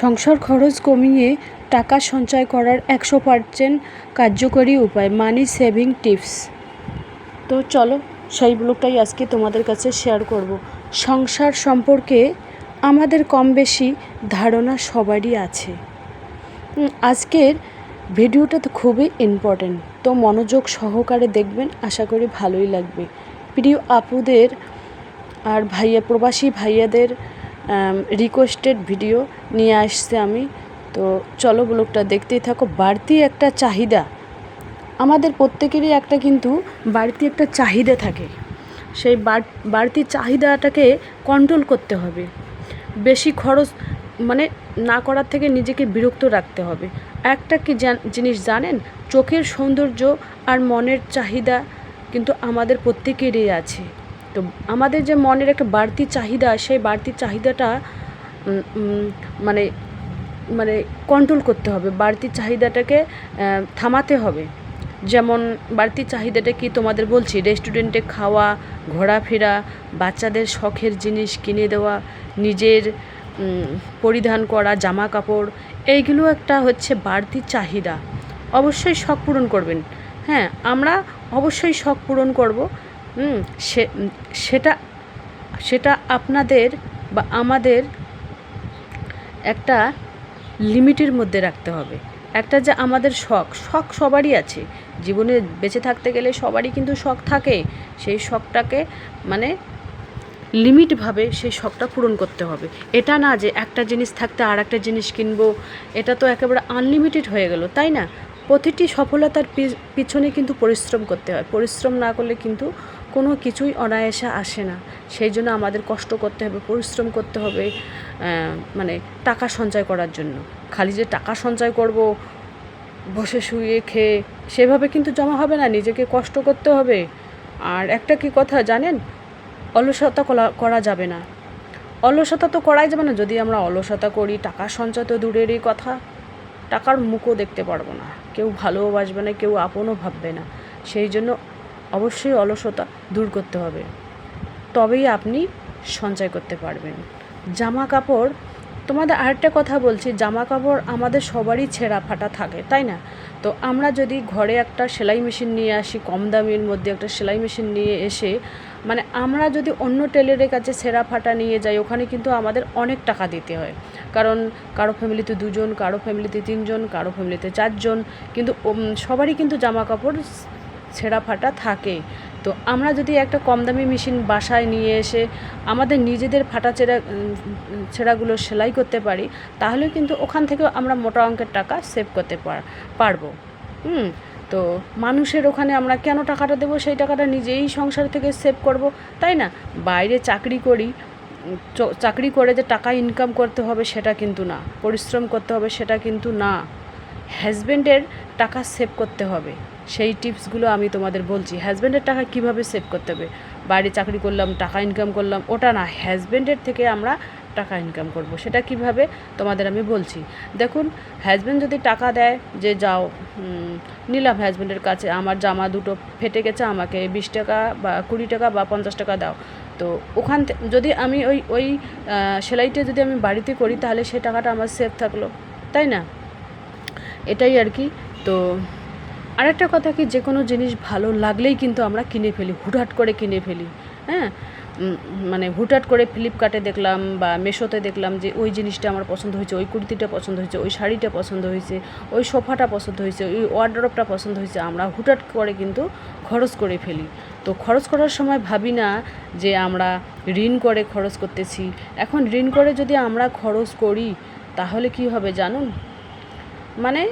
সংসার খরচ কমিয়ে টাকা সঞ্চয় করার একশো পার্সেন্ট কার্যকরী উপায় মানি সেভিং টিপস তো চলো, সেই ব্লগটাই আজকে তোমাদের কাছে শেয়ার করব। সংসার সম্পর্কে আমাদের কম বেশি ধারণা সবারই আছে। আজকের ভিডিওটা তো খুবই ইম্পর্টেন্ট তো মনোযোগ সহকারে দেখবেন, আশা করি ভালোই লাগবে। প্রিয় আপুদের আর ভাইয়া, প্রবাসী ভাইয়াদের রিকোয়েস্টেড ভিডিও নিয়ে আসছে আমি। তো চলো ব্লগটা দেখতেই থাকো, বাড়তি একটা চাহিদা। আমাদের প্রত্যেকেরই একটা কিন্তু বাড়তি একটা চাহিদা থাকে। সেই বাড়- বাড়তি চাহিদাটাকে কন্ট্রোল করতে হবে। বেশি খরচ মানে না করার থেকে নিজেকে বিরক্ত রাখতে হবে। একটা কি জিনিস জানেন? চোখের সৌন্দর্য আর মনের চাহিদা কিন্তু আমাদের প্রত্যেকেরই আছে। তো আমাদের যে মনের একটা বাড়তি চাহিদা, সেই বাড়তি চাহিদাটা মানে মানে কন্ট্রোল করতে হবে। বাড়তি চাহিদাটাকে থামাতে হবে। যেমন বাড়তি চাহিদাটা কি তোমাদের বলছি রেস্টুরেন্টে খাওয়া, ঘোরাফেরা, বাচ্চাদের শখের জিনিস কিনে দেওয়া, নিজের পরিধান করা জামা কাপড় এইগুলো একটা হচ্ছে বাড়তি চাহিদা। অবশ্যই শখ পূরণ করবেন। হ্যাঁ আমরা অবশ্যই শখ পূরণ করব। সে, সেটা সেটা আপনাদের বা আমাদের একটা লিমিটের মধ্যে রাখতে হবে। একটা যে আমাদের শখ শখ সবারই আছে। জীবনে বেঁচে থাকতে গেলে সবারই কিন্তু শখ থাকে। সেই শখটাকে মানে লিমিটভাবে সেই শখটা পূরণ করতে হবে। এটা না যে একটা জিনিস থাকতে আর একটা জিনিস কিনবো, এটা তো একেবারে আনলিমিটেড হয়ে গেল, তাই না? প্রতিটি সফলতার পিছনে কিন্তু পরিশ্রম করতে হয়। পরিশ্রম না করলে কিন্তু কোনো কিছুই অনায়াসে আসে না। সেই জন্য আমাদের কষ্ট করতে হবে, পরিশ্রম করতে হবে মানে টাকা সঞ্চয় করার জন্য। খালি যে টাকা সঞ্চয় করব, বসে শুয়ে খেয়ে, সেভাবে কিন্তু জমা হবে না, নিজেকে কষ্ট করতে হবে। আর একটা কি কথা জানেন? অলসতা করা যাবে না। অলসতা তো করাই যাবে না, যদি আমরা অলসতা করি, টাকা সঞ্চয় তো দূরেরই কথা। টাকার মুখও দেখতে পারব না। কেউ ভালোও বাসবে না, কেউ আপনও ভাববে না। সেই জন্য অবশ্যই অলসতা দূর করতে হবে। তবেই আপনি সঞ্চয় করতে পারবেন। জামা কাপড় তোমাদের আরেকটা কথা বলছি জামা কাপড় আমাদের সবারই ছেঁড়া ফাটা থাকে, তাই না? তো আমরা যদি ঘরে একটা সেলাই মেশিন নিয়ে আসি, কম দামের মধ্যে একটা সেলাই মেশিন নিয়ে এসে মানে আমরা যদি অন্য টেলারের কাছে সেরা ফাটা নিয়ে যাই, ওখানে কিন্তু আমাদের অনেক টাকা দিতে হয়। কারণ কারও ফ্যামিলিতে দুজন, কারও ফ্যামিলিতে তিনজন, কারও ফ্যামিলিতে চারজন, কিন্তু সবারই কিন্তু জামা কাপড় ছেঁড়া ফাটা থাকে। তো আমরা যদি একটা কম দামি মেশিন বাসায় নিয়ে এসে আমাদের নিজেদের ফাটা ছেঁড়া ছেঁড়াগুলো সেলাই করতে পারি, তাহলে কিন্তু ওখান থেকেও আমরা মোটা অঙ্কের টাকা সেভ করতে পার- পারব। হুম? তো মানুষের ওখানে আমরা কেন টাকাটা দেবো? সেই টাকাটা নিজেই সংসার থেকে সেভ করব, তাই না? বাইরে চাকরি করি চাকরি করে যে টাকা ইনকাম করতে হবে সেটা কিন্তু না, পরিশ্রম করতে হবে সেটা কিন্তু না। হাজব্যান্ডের টাকা সেভ করতে হবে, সেই টিপসগুলো আমি তোমাদের বলছি। হাজব্যান্ডের টাকা কীভাবে সেভ করতে হবে? বাইরে চাকরি করলাম, টাকা ইনকাম করলাম, ওটা না। হাজব্যান্ডের থেকে আমরা টাকা ইনকাম করব, সেটা কীভাবে তোমাদের আমি বলছি। দেখুন হাজব্যান্ড যদি টাকা দেয়, যে যাও নিলাম হাজব্যান্ডের কাছে, আমার জামা দুটো ফেটে গেছে, আমাকে বিশ টাকা বা কুড়ি টাকা বা পঞ্চাশ টাকা দাও। তো ওখান যদি আমি ওই ওই সেলাইটা যদি আমি বাড়িতে করি, তাহলে সে টাকাটা আমার সেভ থাকল, তাই না? এটাই আর কি। তো আরেকটা কথা কি, যে কোনো জিনিস ভালো লাগলেই কিন্তু আমরা কিনে ফেলি, হুটহাট করে কিনে ফেলি হ্যাঁ? মানে হুটহাট করে ফ্লিপকার্টে দেখলাম বা মেশোতে দেখলাম যে ওই জিনিসটা আমার পছন্দ হয়েছে, ওই কুর্তিটা পছন্দ হয়েছে, ওই শাড়িটা পছন্দ হয়েছে, ওই সোফাটা পছন্দ হয়েছে, ওই ওয়ার্ড্রপটা পছন্দ হয়েছে, আমরা হুটহাট করে কিন্তু খরচ করে ফেলি। তো খরচ করার সময় ভাবি না যে আমরা ঋণ করে খরচ করতেছি। এখন ঋণ করে যদি আমরা খরচ করি, তাহলে কি হবে জানুন? মানে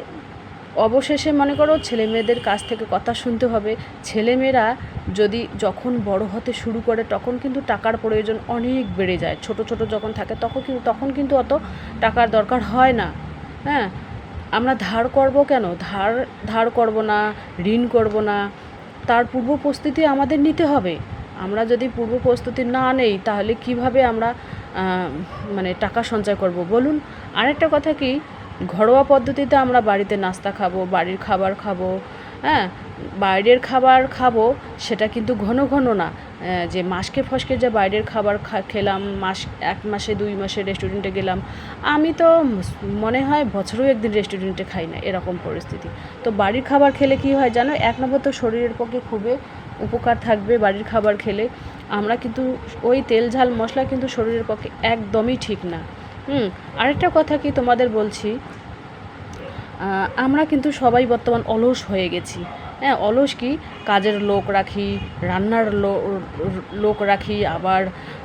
অবশেষে মনে করো ছেলে মেয়েদের কাছ থেকে কথা শুনতে হবে, ছেলেমেয়েরা যদি যখন বড় হতে শুরু করে, তখন কিন্তু টাকার প্রয়োজন অনেক বেড়ে যায়। ছোট ছোট যখন থাকে, তখন কিন্তু তখন কিন্তু অত টাকার দরকার হয় না। হ্যাঁ? আমরা ধার করব কেন? ধার ধার করব না, ঋণ করব না। তার পূর্ব প্রস্তুতি আমাদের নিতে হবে। আমরা যদি পূর্ব প্রস্তুতি না নেই, তাহলে কীভাবে আমরা মানে টাকা সঞ্চয় করব? বলুন। আরেকটা কথা কি? ঘরোয়া পদ্ধতিতে আমরা বাড়িতে নাস্তা খাব, বাড়ির খাবার খাব হ্যাঁ? বাইরের খাবার খাব, সেটা কিন্তু ঘন ঘন না। যে মাসকে ফসকে যে বাইরের খাবার খেলাম, মাস, এক মাসে, দুই মাসে রেস্টুরেন্টে গেলাম, আমি তো মনে হয় বছরেও একদিন রেস্টুরেন্টে খাই না এরকম পরিস্থিতি। তো বাড়ির খাবার খেলে কি হয় জানো, এক নম্বর তো শরীরের পক্ষে খুবই উপকার থাকবে বাড়ির খাবার খেলে। আমরা কিন্তু ওই তেল, ঝাল, মশলা কিন্তু শরীরের পক্ষে একদমই ঠিক না। হুম, আরেকটা কথা কি তোমাদের বলছি আমরা কিন্তু সবাই বর্তমান অলস হয়ে গেছি। হ্যাঁ অলস কি? কাজের লোক রাখি, রান্নার লোক রাখি, আবার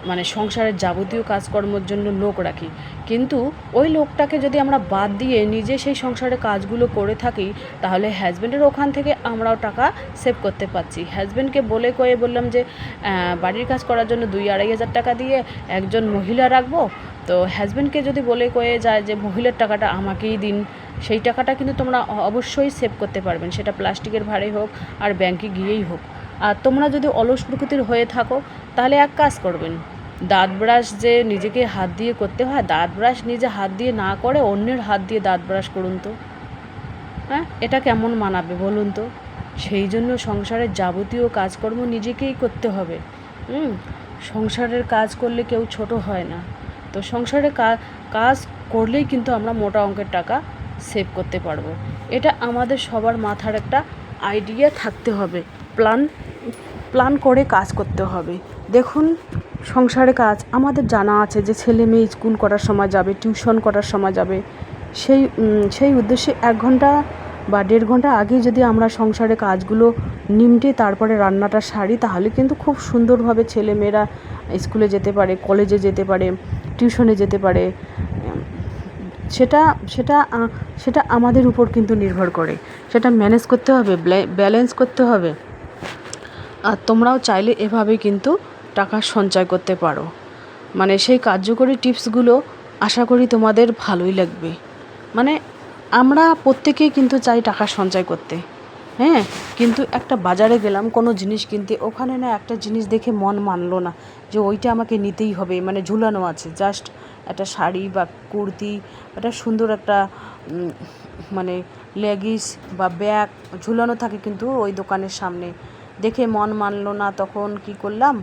মানে সংসারের যাবতীয় কাজকর্মের জন্য লোক রাখি। কিন্তু ওই লোকটাকে যদি আমরা বাদ দিয়ে নিজে সেই সংসারে কাজগুলো করে থাকি, তাহলে হাজব্যান্ডের ওখান থেকে আমরাও টাকা সেভ করতে পারছি। হাজব্যান্ডকে বলে কয়ে বললাম যে বাড়ির কাজ করার জন্য দুই আড়াই হাজার টাকা দিয়ে একজন মহিলা রাখব? তো হাজব্যান্ডকে যদি বলে কয়ে যায় যে, মহিলার টাকাটা আমাকেই দিন। সেই টাকাটা কিন্তু তোমরা অবশ্যই সেভ করতে পারবেন। সেটা প্লাস্টিকের ভাড়ে হোক আর ব্যাংকে গিয়েই হোক। আর তোমরা যদি অলস প্রকৃতির হয়ে থাকো, তাহলে এক কাজ করবেন। দাঁত ব্রাশ যে নিজেকে হাত দিয়ে করতে হয়, দাঁত ব্রাশ নিজে হাত দিয়ে না করে অন্যের হাত দিয়ে দাঁত ব্রাশ করুন তো। হ্যাঁ? এটা কেমন মানাবে বলুন তো? সেই জন্য সংসারের যাবতীয় কাজকর্ম নিজেকেই করতে হবে। হুম? সংসারের কাজ করলে কেউ ছোট হয় না। তো সংসারে কা- কাজ করলেই কিন্তু আমরা মোটা অঙ্কের টাকা সেভ করতে পারব। এটা আমাদের সবার মাথার একটা আইডিয়া থাকতে হবে। প্ল্যান প্ল্যান করে কাজ করতে হবে। দেখুন, সংসারে কাজ, আমাদের জানা আছে যে ছেলে মেয়ে স্কুল করার সময় যাবে টিউশন করার সময় যাবে। সেই সেই উদ্দেশ্যে এক ঘণ্টা বা দেড় ঘণ্টা আগে যদি আমরা সংসারে কাজগুলো নিমটে তারপরে রান্নাটা সারি, তাহলে কিন্তু খুব সুন্দরভাবে ছেলে মেয়েরা স্কুলে যেতে পারে কলেজে যেতে পারে টিউশনে যেতে পারে। সেটা সেটা সেটা আমাদের উপর কিন্তু নির্ভর করে। সেটা ম্যানেজ করতে হবে ব্যালেন্স করতে হবে। আর তোমরাও চাইলে এভাবে কিন্তু টাকা সঞ্চয় করতে পারো। মানে সেই কার্যকরী টিপসগুলো আশা করি তোমাদের ভালোই লাগবে। মানে আমরা প্রত্যেকেই কিন্তু চাই টাকা সঞ্চয় করতে। হ্যাঁ? কিন্তু একটা বাজারে গেলাম, কোনো জিনিস কিনতে, ওখানে না একটা জিনিস দেখে মন মানলো না যে ওইটা আমাকে নিতেই হবে মানে ঝুলানো আছে। জাস্ট একটা শাড়ি বা কুর্তি, একটা সুন্দর একটা মানে লেগিস বা ব্যাগ ঝুলানো থাকে কিন্তু ওই দোকানের সামনে। দেখে মন মানলো না, তখন কি করলাম?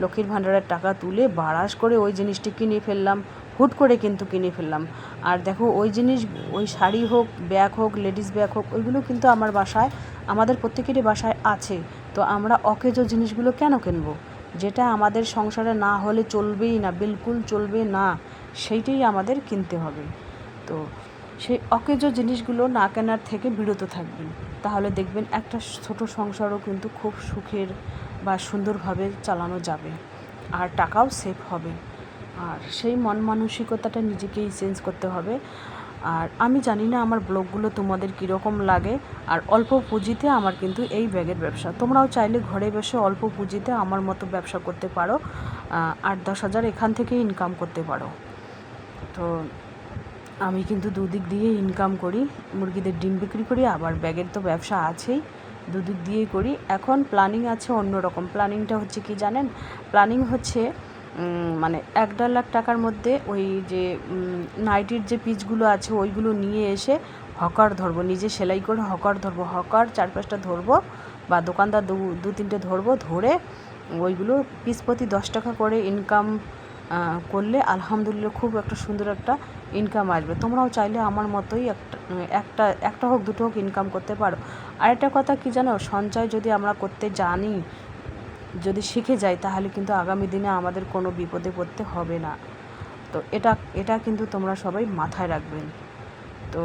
লক্ষ্মীর ভাণ্ডারের টাকা তুলে বারাস করে ওই জিনিসটি কিনে ফেললাম। হুট করে কিন্তু কিনে ফেললাম। আর দেখো, ওই জিনিস, ওই শাড়ি হোক, ব্যাগ হোক, লেডিস ব্যাগ হোক, ওইগুলো কিন্তু আমার বাসায়, আমাদের প্রত্যেকেরই বাসায় আছে। তো আমরা অকেজো জিনিসগুলো কেন কিনবো? যেটা আমাদের সংসারে না হলে চলবেই না, বিলকুল চলবে না। সেইটাই আমাদের কিনতে হবে। তো সেই অকেজো জিনিসগুলো না কেনার থেকে বিরত থাকবেন। তাহলে দেখবেন একটা ছোট সংসারও কিন্তু খুব সুখের বা সুন্দরভাবে চালানো যাবে আর টাকাও সেভ হবে। আর সেই মন মানসিকতাটা নিজেকেই চেঞ্জ করতে হবে। আর আমি জানি না আমার ব্লগগুলো তোমাদের কীরকম লাগে। আর অল্প পুঁজিতে আমার কিন্তু এই ব্যাগের ব্যবসা। তোমরাও চাইলে ঘরে বসে অল্প পুঁজিতে আমার মতো ব্যবসা করতে পারো। আট দশ হাজার এখান থেকে ইনকাম করতে পারো। তো আমি কিন্তু দুদিক দিয়ে ইনকাম করি, মুরগিদের ডিম বিক্রি করি, আবার ব্যাগের তো ব্যবসা আছেই, দুদিক দিয়েই করি। এখন প্ল্যানিং আছে অন্য রকম প্ল্যানিংটা হচ্ছে কি জানেন? প্ল্যানিং হচ্ছে মানে এক দেড় লাখ টাকার মধ্যে ওই যে নাইটির যে পিচগুলো আছে ওইগুলো নিয়ে এসে হকার ধরবো। নিজে সেলাই করে হকার ধরবো। হকার চার পাঁচটা ধরবো বা দোকানদার দু তিনটে ধরবো, ধরে ওইগুলো পিস প্রতি দশ টাকা করে ইনকাম করলে আলহামদুলিল্লাহ খুব একটা সুন্দর একটা ইনকাম আসবে। তোমরাও চাইলে আমার মতোই একটা একটা একটা হোক, দুটো হোক ইনকাম করতে পারো। আরেকটা কথা কি জানো? সঞ্চয় যদি আমরা করতে জানি, যদি শিখে যাই, তাহলে কিন্তু আগামী দিনে আমাদের কোনো বিপদে পড়তে হবে না। তো এটা এটা কিন্তু তোমরা সবাই মাথায় রাখবেন। তো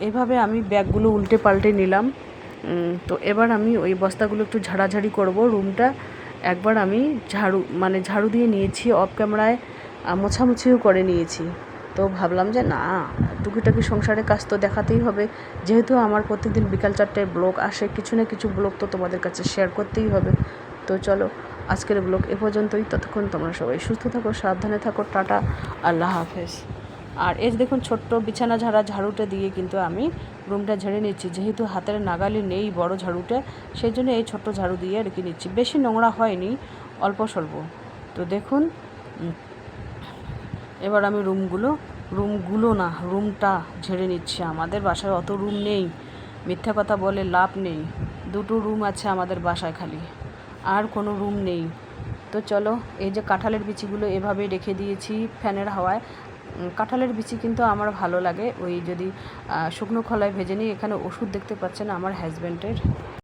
এভাবে আমি ব্যাগগুলো উল্টে পাল্টে নিলাম। তো এবার আমি ওই বস্তাগুলো একটু ঝাড়াঝাড়ি করব। রুমটা একবার আমি ঝাড়ু মানে ঝাড়ু দিয়ে নিয়েছি অফ ক্যামেরায় মোছামুছিও করে নিয়েছি। তো ভাবলাম যে না, টুকিটাকি সংসারের কাজ তো দেখাতেই হবে। যেহেতু আমার প্রতিদিন বিকাল চারটায় ব্লগ আসে, কিছু না কিছু ব্লগ তো তোমাদের কাছে শেয়ার করতেই হবে। তো চলো, আজকের ব্লগ এ পর্যন্তই। ততক্ষণ তোমরা সবাই সুস্থ থাকো, সাবধানে থাকো, টাটা, আল্লাহ হাফেজ। আর যে দেখুন, ছোট্ট বিছানা ঝাড়া ঝাড়ুটা দিয়ে কিন্তু আমি রুমটা ঝেড়ে নিচ্ছি। যেহেতু হাতের নাগালি নেই বড় ঝাড়ুটা সেই জন্য এই ছোট্ট ঝাড়ু দিয়ে রেখে নিচ্ছি। বেশি নোংরা হয়নি, অল্প স্বল্প। তো দেখুন এবার আমি রুমগুলো রুমগুলো না, রুমটা ঝেড়ে নিচ্ছি আমাদের বাসায়। অত রুম নেই, মিথ্যা কথা বলে লাভ নেই। দুটো রুম আছে আমাদের বাসায় খালি, আর কোনো রুম নেই। তো চলো, এই যে কাঁঠালের বিচিগুলো এভাবে রেখে দিয়েছি ফ্যানের হাওয়ায়। কাঁঠালের বিচি কিন্তু আমার ভালো লাগে। ওই যদি শুকনো খলায় ভেজে নিই, এখানে ওষুধ দেখতে পাচ্ছেন আমার হাজব্যান্ডের